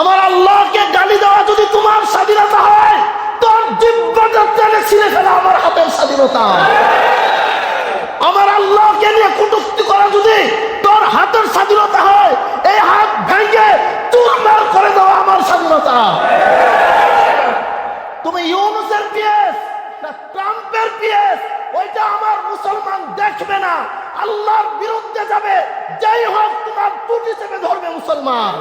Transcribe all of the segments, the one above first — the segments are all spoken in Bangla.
আমার আল্লাহকে গালি দেওয়া যদি তোমার স্বাধীনতা হয়, তোর জিব্বাটা টেনে ছিঁড়ে ফেলা আমার হাতের স্বাধীনতা। আমার আল্লাহকে নিয়ে কটুক্তি করা যদি তোর হাতের স্বাধীনতা হয়, এই হাত ভেঙে চুরমার করে দেওয়া আমার স্বাধীনতা। তুমি ইউনুসের পিএস না ট্রাম্পের পিএস, ওইটা আমার মুসলমান দেখবে না। আল্লাহর বিরুদ্ধে যাবে, যাই হোক, তোমার টুটি চেপে ধরবে মুসলমান।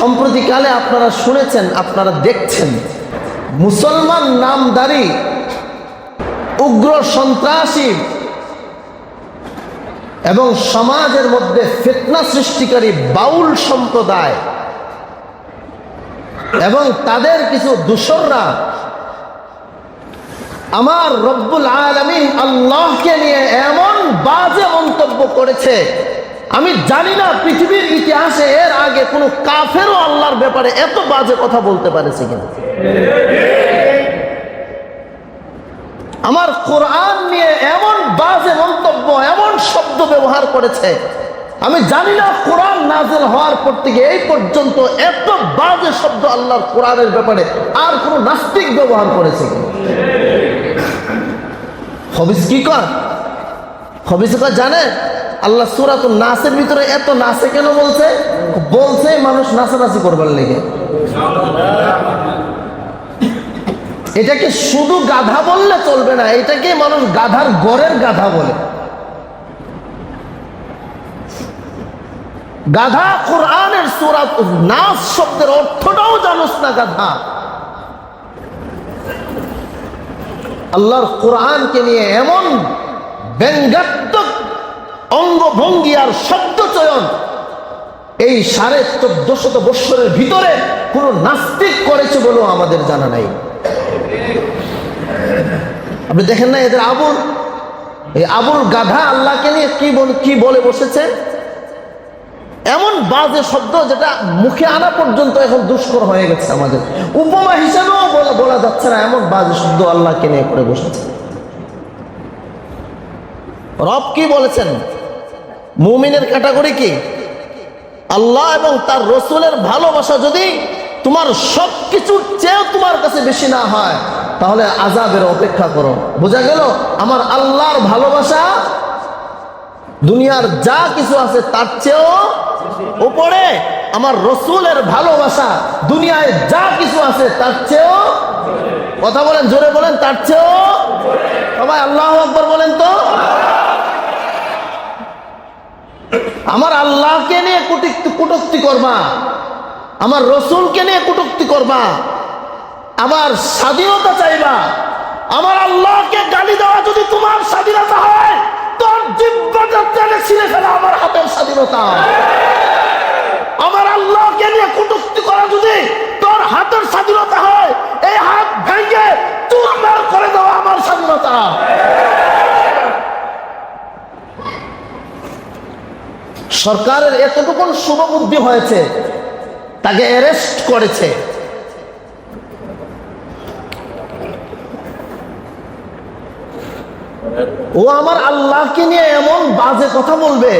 সম্প্রতিকালে আপনারা শুনেছেন, আপনারা দেখছেন, মুসলমান নামদারি, উগ্র সন্ত্রাসী এবং সমাজের মধ্যে ফিতনা সৃষ্টিকারী বাউল সম্প্রদায় এবং তাদের কিছু দূষররা আমার রব্বুল আলমিন আল্লাহকে নিয়ে এমন বাজে মন্তব্য করেছে আমি জানি না পৃথিবীর ইতিহাসে এর আগে কোনো কাফেরও আল্লাহর ব্যাপারে এত বাজে কথা বলতে পারেছে কিনা। আমার কোরআন নিয়ে এমন বাজে মন্তব্য, এমন শব্দ ব্যবহার করেছে। আমি জানি না কোরআন নাজেল হওয়ার পর থেকে এই পর্যন্ত এত বাজে শব্দ আল্লাহর কোরআনের ব্যাপারে আর কোনো নাস্তিক ব্যবহার করেছে হবিস কি কর? হবিস জানে? আল্লাহ সুরাত নাচের ভিতরে এত নাচে কেন বলছে? বলছে মানুষ নাচানাচি করবার লেগে। এটাকে শুধু গাধা বললে চলবে না, এটাকে মানুষ গাধার গড়ের গাধা বলে। গাধা কোরআনের সুরাত নাচ শব্দের অর্থটাও জানোস না গাধা। আল্লাহর কোরআনকে নিয়ে এমন ব্যঙ্গাত্মক অঙ্গভঙ্গি আর শব্দ চয়ন এই সাড়ে চোদ্দ শত বৎসরের ভিতরে কোন নাস্তিক করেছে বলেও আমাদের জানা নাই। আপনি দেখেন না এদের আবুল? এই আবুল গাধা আল্লাহকে নিয়ে কি বল, কি বলে বসেছে? এমন বাজে শব্দ যেটা মুখে আনা পর্যন্ত এখন দুষ্কর হয়ে গেছে আমাদের। উপমা হিসেবেও বলা যাচ্ছে না, এমন বাজে শব্দ আল্লাহকে নিয়ে করে বসেছে। রব কি বলেছেন? মুমিনের ক্যাটাগরি কি? আল্লাহ এবং তার রসুলের ভালোবাসা যদি তোমার সব কিছুর চেয়েও তোমার কাছে বেশি না হয়, তাহলে আজাবের অপেক্ষা করো। বোঝা গেল? আমার আল্লাহর ভালোবাসা দুনিয়ার যা কিছু আছে তার চেয়েও উপরে। আমার রসুলের ভালোবাসা দুনিয়ায় যা কিছু আছে তার চেয়েও কথা বলেন, জোরে বলেন, তার চেয়েও সবাই আল্লাহ আকবর বলেন তো? আমার আল্লাহকে নিয়ে কুটিক্তি করবা। আমার রসুলকে নিয়ে কুটুক্তি করবা। আমার স্বাধীনতা চাইবা। আমার আল্লাহকে গালি দেওয়া যদি তোমার স্বাধীনতা হয়, তোর টেনে ছিঁড়ে ফেলা আমার হাতের স্বাধীনতা। আমার আল্লাহকে নিয়ে কুটুক্তি করা যদি তোর হাতের স্বাধীনতা হয় এই হাত ভেঙে চুরমার করে দেওয়া আমার স্বাধীনতা সরকারের এতটুকু শুভবুদ্ধি হয়েছে, তাকে অ্যারেস্ট করেছে। ও আমার আল্লাহকে নিয়ে এমন বাজে কথা বলবে।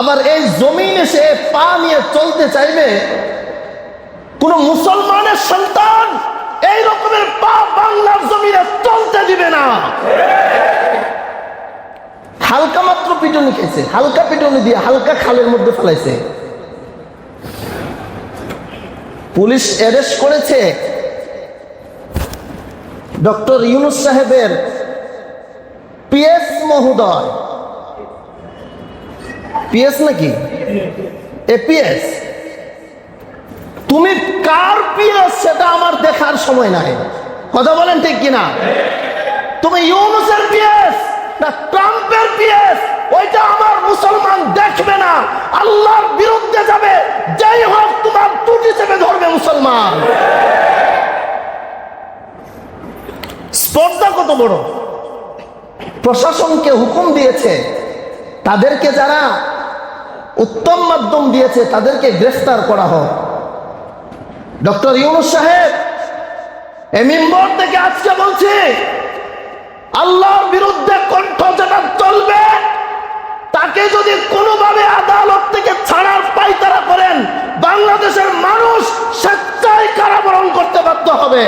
আবার এই জমিন এসে পা নিয়ে চলতে চাইবে, কোন মুসলমানের সন্তান এই রকমের পা বাংলার জমিনে চলতে দিবে না। হালকা মাত্র পিটুনি খেয়েছে হালকা পিটুনি দিয়ে হালকা খালের মধ্যে ফেলাইছে। পুলিশ অ্যারেস্ট করেছে। ডক্টর ইউনুস সাহেবের পিএস মহোদয়। পিএস নাকি? এপিএস। তুমি কার পিএস সেটা আমার দেখার সময় নাই। কথা বলেন ঠিক কিনা? তুমি ইউনুসের পিএস না ট্রাম্পের পিএস ওইটা আমার মুসলমান দেখবে না আল্লাহর বিরুদ্ধে যাবে যাই হোক তোমার টুটি চেপে ধরবে মুসলমান স্পর্ধা কত বড়? প্রশাসনকে হুকুম দিয়েছে, তাদেরকে যারা উত্তম মাধ্যম দিয়েছে, তাদেরকে গ্রেফতার করা হোক। ডক্টর ইউনুস সাহেব থেকে আজকে বলছি, আল্লাহর বিরুদ্ধে কণ্ঠ যেটা চলবে, তাকে যদি কোনোভাবে আদালত থেকে ছাড় বাংলাদেশের মানুষ স্বেচ্ছায় কারাবরণ করতে বাধ্য হবে।